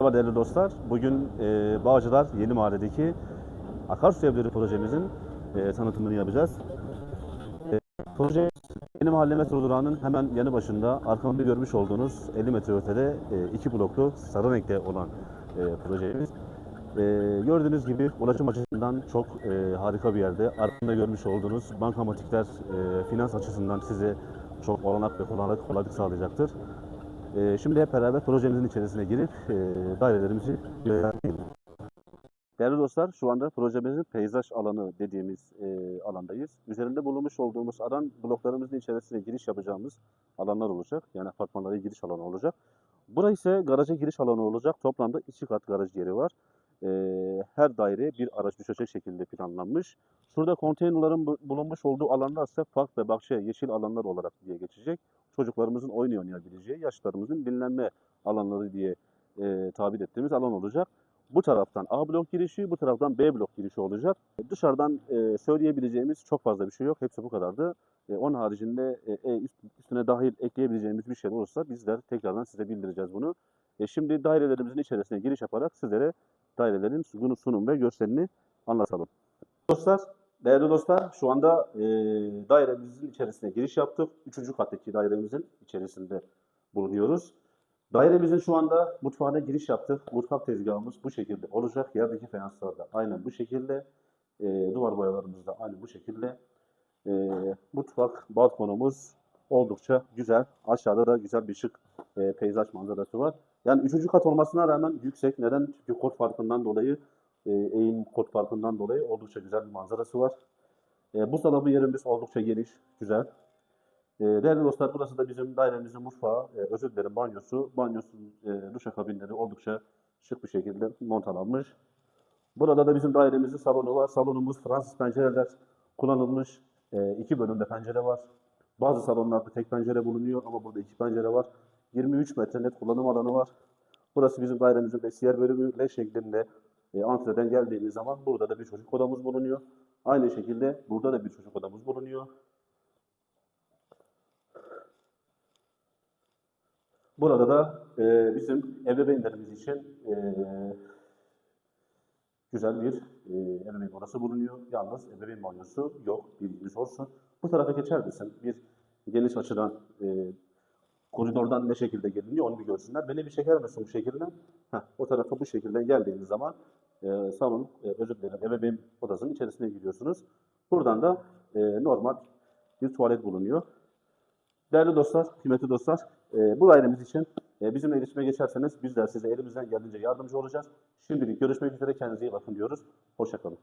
Merhaba değerli dostlar. Bugün e, Bağcılar Yeni Mahalle'deki Akarsu Evleri projemizin e, tanıtımını yapacağız. E, proje Yeni Mahalle metro durağının hemen yanı başında arkamda görmüş olduğunuz 50 metre ötede e, iki bloklu sarı renkte olan e, projemiz. E, gördüğünüz gibi ulaşım açısından çok e, harika bir yerde. Arkamda görmüş olduğunuz bankamatikler e, finans açısından size çok olanak ve kolaylık, kolaylık sağlayacaktır. Ee, şimdi hep beraber projemizin içerisine girip e, dairelerimizi görelim. Değerli dostlar, şu anda projemizin peyzaj alanı dediğimiz e, alandayız. Üzerinde bulunmuş olduğumuz alan bloklarımızın içerisine giriş yapacağımız alanlar olacak. Yani apartmanlara giriş alanı olacak. Burası ise garaja giriş alanı olacak. Toplamda iki kat garaj yeri var. E, her daireye bir araç düşecek şekilde planlanmış. Şurada konteynerların bu- bulunmuş olduğu alanlar ise park ve bahçe, yeşil alanlar olarak diye geçecek çocuklarımızın oynayabileceği, yaşlarımızın dinlenme alanları diye e, tabir ettiğimiz alan olacak. Bu taraftan A blok girişi, bu taraftan B blok girişi olacak. Dışarıdan e, söyleyebileceğimiz çok fazla bir şey yok. Hepsi bu kadardı. E, onun haricinde e, e, üst- üstüne dahil ekleyebileceğimiz bir şey olursa bizler tekrardan size bildireceğiz bunu. E, şimdi dairelerimizin içerisine giriş yaparak sizlere dairelerin sunum, sunum ve görselini anlatalım. Dostlar, Değerli dostlar, şu anda e, dairemizin içerisine giriş yaptık. Üçüncü kattaki dairemizin içerisinde bulunuyoruz. Dairemizin şu anda mutfağına giriş yaptık. Mutfak tezgahımız bu şekilde olacak. Yerdeki fayanslar da aynen bu şekilde. E, duvar boyalarımız da aynı bu şekilde. E, mutfak, balkonumuz oldukça güzel. Aşağıda da güzel bir şık e, peyzaj manzarası var. Yani üçüncü kat olmasına rağmen yüksek. Neden? Çünkü kod farkından dolayı e, eğim kod farkından dolayı oldukça güzel bir manzarası var. E, buzdolabı yerimiz oldukça geniş, güzel. E, değerli dostlar burası da bizim dairemizin mutfağı, e, özür dilerim banyosu. Banyosu, e, duşakabinleri oldukça şık bir şekilde montalanmış. Burada da bizim dairemizin salonu var. Salonumuz Fransız pencereler kullanılmış. E, iki bölümde pencere var. Bazı salonlarda tek pencere bulunuyor ama burada iki pencere var. 23 metre net kullanım alanı var. Burası bizim dairemizin vesiyer bölümü L şeklinde e, antreden geldiğimiz zaman burada da bir çocuk odamız bulunuyor. Aynı şekilde burada da bir çocuk odamız bulunuyor. Burada da e, bizim ebeveynlerimiz için e, güzel bir e, ebeveyn odası bulunuyor. Yalnız ebeveyn banyosu yok, bilginiz olsun. Bu tarafa geçer misin? Bir geniş açıdan e, koridordan ne şekilde geliniyor onu bir görsünler. Beni bir çeker misin bu şekilde? Heh, o tarafa bu şekilde geldiğiniz zaman e, salon, e, özür dilerim, ebeveyn odasının içerisine giriyorsunuz. Buradan da e, normal bir tuvalet bulunuyor. Değerli dostlar, kıymetli dostlar, e, bu dairemiz için e, bizimle iletişime geçerseniz bizler size elimizden geldiğince yardımcı olacağız. Şimdilik görüşmek üzere, kendinize iyi bakın diyoruz. Hoşçakalın.